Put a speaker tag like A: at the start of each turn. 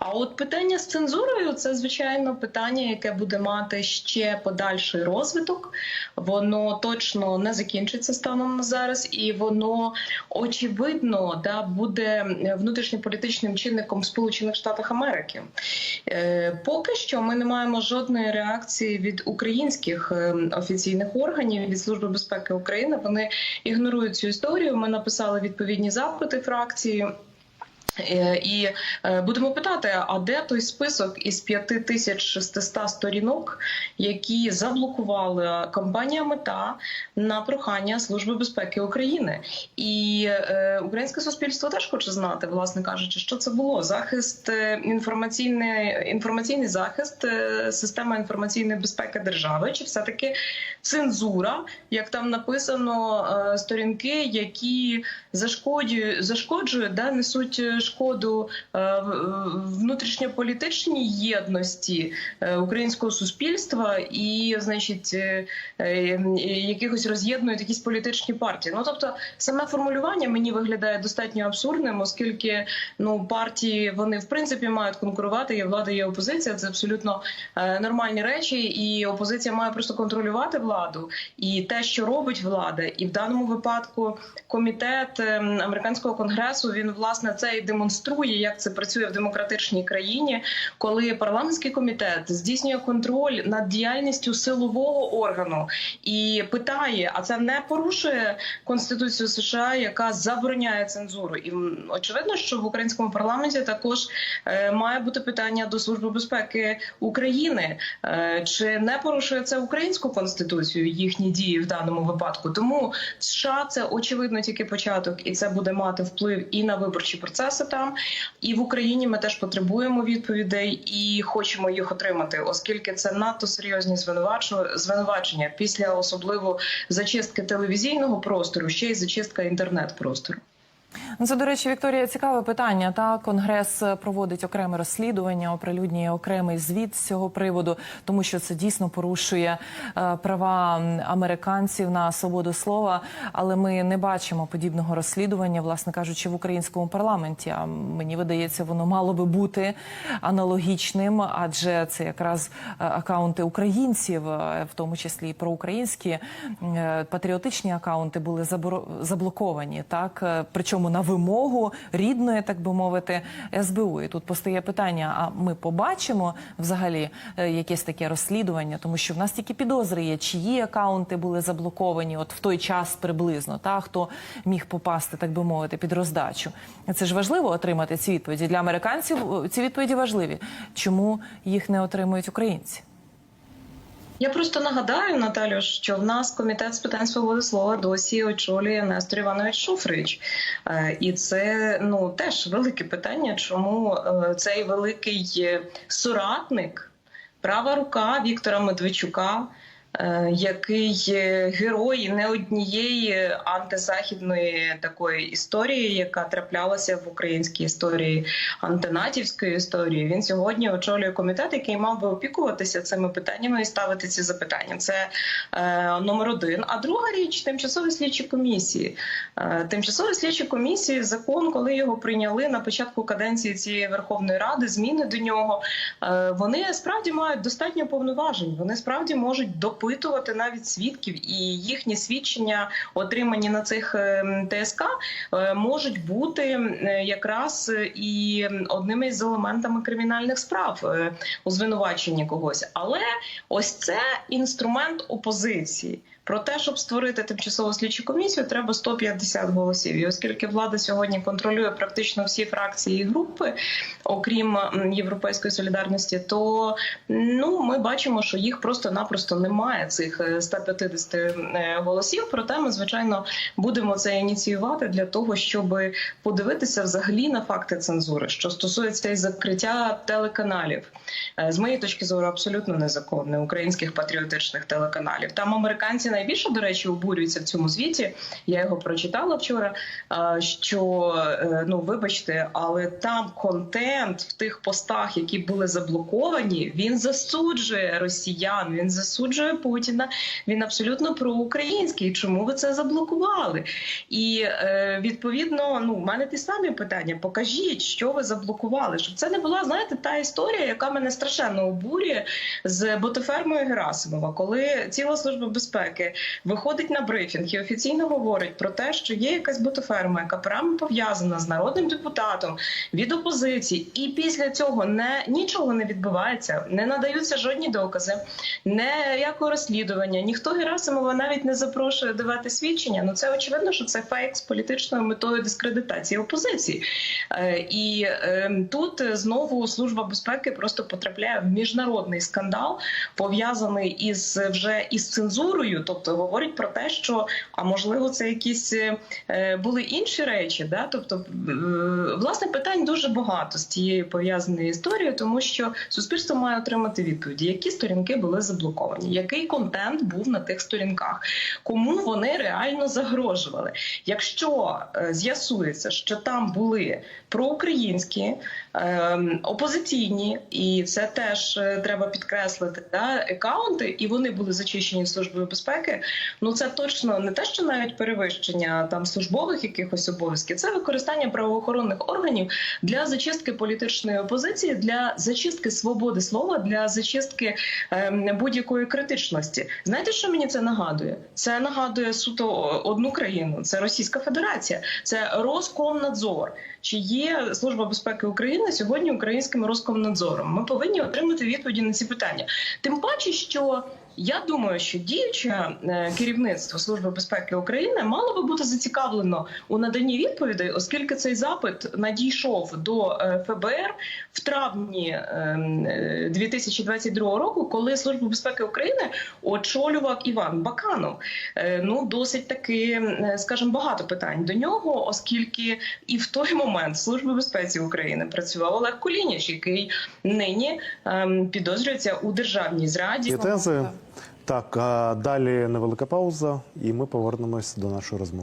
A: А от питання з цензурою це звичайно питання, яке буде мати ще подальший розвиток. Воно точно не закінчиться станом на зараз, і воно очевидно да буде внутрішньополітичним чинником Сполучених Штатах Америки. Е, Поки що ми не маємо жодної реакції від українських е, офіційних органів від Служби безпеки України. Вони ігнорують цю історію. Ми написали відповідні запити фракції. Е, І е, будемо питати: а де той список із 5600 сторінок, які заблокувала компанія Мета на прохання Служби безпеки України? І е, українське суспільство теж хоче знати, власне кажучи, що це було захист інформаційний, інформаційний захист, система інформаційної безпеки держави, чи все таки цензура, як там написано, сторінки, які зашкоджують, зашкоджують, да, несуть шкоду е, внутрішньополітичній єдності е, українського суспільства і, значить, е, е, якихось роз'єднують якісь політичні партії. Ну тобто, саме формулювання мені виглядає достатньо абсурдним, оскільки ну партії вони в принципі мають конкурувати. Є влада, є опозиція. Це абсолютно е, нормальні речі, і опозиція має просто контролювати владу і те, що робить влада, і в даному випадку комітет е, американського конгресу він власне це і демонструє, як це працює в демократичній країні, коли парламентський комітет здійснює контроль над діяльністю силового органу і питає: а це не порушує конституцію США, яка забороняє цензуру? І очевидно, що в українському парламенті також е, має бути питання до служби безпеки України, Е, чи не порушує це українську конституцію їхні дії в даному випадку? Тому США це очевидно тільки початок, і це буде мати вплив і на виборчі процеси там, і в Україні ми теж потребуємо відповідей і хочемо їх отримати, оскільки це надто серйозні звинувачення після особливо зачистки телевізійного простору, ще й зачистка інтернет-простору.
B: Ну, це, до речі, Вікторія, цікаве питання. Та конгрес проводить окреме розслідування, оприлюднює окремий звіт з цього приводу, тому що це дійсно порушує е, права американців на свободу слова. Але ми не бачимо подібного розслідування, власне кажучи, в українському парламенті. А мені видається, воно мало би бути аналогічним, адже це якраз е, акаунти українців, е, в тому числі і проукраїнські е, патріотичні акаунти були заблоковані. Так, Е, причому на вимогу рідної, так би мовити, СБУ. І тут постає питання: а ми побачимо взагалі е, якесь таке розслідування, тому що в нас тільки підозри є, чиї акаунти були заблоковані, от в той час приблизно, та хто міг попасти, так би мовити, під роздачу. Це ж важливо отримати ці відповіді для американців. е, Ці відповіді важливі. Чому їх не отримують українці?
A: Я просто нагадаю, Наталю, що в нас комітет з питань свободи слова досі очолює Нестор Іванович Шуфрич, Е, і це ну теж велике питання, чому е, цей великий е, соратник, права рука Віктора Медведчука. Е, Який герой не однієї антизахідної такої історії, яка траплялася в українській історії, антинатівської історії. Він сьогодні очолює комітет, який мав би опікуватися цими питаннями і ставити ці запитання. Це е, номер один. А друга річ тимчасові слідчі комісії. Е, тимчасові слідчі комісії, закон, коли його прийняли на початку каденції цієї Верховної Ради, зміни до нього. е, Вони справді мають достатньо повноважень. Вони справді можуть допитувати навіть свідків, і їхні свідчення, отримані на цих е, ТСК, е, можуть бути е, якраз і одними із елементами кримінальних справ е, у звинуваченні когось. Але ось це інструмент опозиції. Про те, щоб створити тимчасову слідчу комісію, треба 150 голосів. І оскільки влада сьогодні контролює практично всі фракції і групи, окрім європейської солідарності, то ну ми бачимо, що їх просто-напросто немає цих е, 150 е, голосів. Проте ми звичайно будемо це ініціювати для того, щоб подивитися взагалі на факти цензури, що стосується і закриття телеканалів. Е, З моєї точки зору, абсолютно незаконне українських патріотичних телеканалів. Там американці найбільше, до речі, обурюється в цьому звіті. Я його прочитала вчора. Що е, ну вибачте, але там контент в тих постах, які були заблоковані, він засуджує росіян, він засуджує Путіна. Він абсолютно проукраїнський. Чому ви це заблокували? І е, відповідно, ну в мене ті самі питання. Покажіть, що ви заблокували, щоб це не була знаєте та історія, яка мене страшенно обурює з ботофермою Герасимова, коли ціла служба безпеки виходить на брифінг і офіційно говорить про те, що є якась ботоферма, яка прямо пов'язана з народним депутатом від опозиції, і після цього не нічого не відбувається, не надаються жодні докази, ніякого розслідування. Ніхто Герасимова навіть не запрошує давати свідчення. Ну це очевидно, що це фейк з політичною метою дискредитації опозиції. Е, І е, тут знову служба безпеки просто потрапляє в міжнародний скандал, пов'язаний із вже із цензурою, тобто говорить про те, що а можливо це якісь е, були інші речі. Да? Тобто, е, власне, питань дуже багато з цією пов'язаною історією, тому що суспільство має отримати відповіді, які сторінки були заблоковані, який контент був на тих сторінках, кому вони реально загрожували. Якщо е, з'ясується, що там були проукраїнські опозиційні, і це теж е, треба підкреслити, да, акаунти, і вони були зачищені службою безпеки. Ну це точно не те, що навіть перевищення там службових якихось обов'язків, це використання правоохоронних органів для зачистки політичної опозиції, для зачистки свободи слова, для зачистки ем, будь-якої критичності. Знаєте, що мені це нагадує? Це нагадує суто одну країну. Це Російська Федерація, це Роскомнадзор. Чи є служба безпеки України сьогодні українським Роскомнадзором? Ми повинні отримати відповіді на ці питання. Тим паче, що я думаю, що діюче е, керівництво Служби безпеки України мало би бути зацікавлено у наданні відповідей, оскільки цей запит надійшов до е, ФБР в травні ем, е, 2022 року, коли Службу безпеки України очолював Іван Баканов. Ну досить таки, скажімо, багато питань до нього, оскільки і в той момент Служби безпеці України працював Олег Кулініч, який нині ем, підозрюється у державній зраді.
C: Є тези. Так, а далі невелика пауза, і ми повернемось до нашої розмови.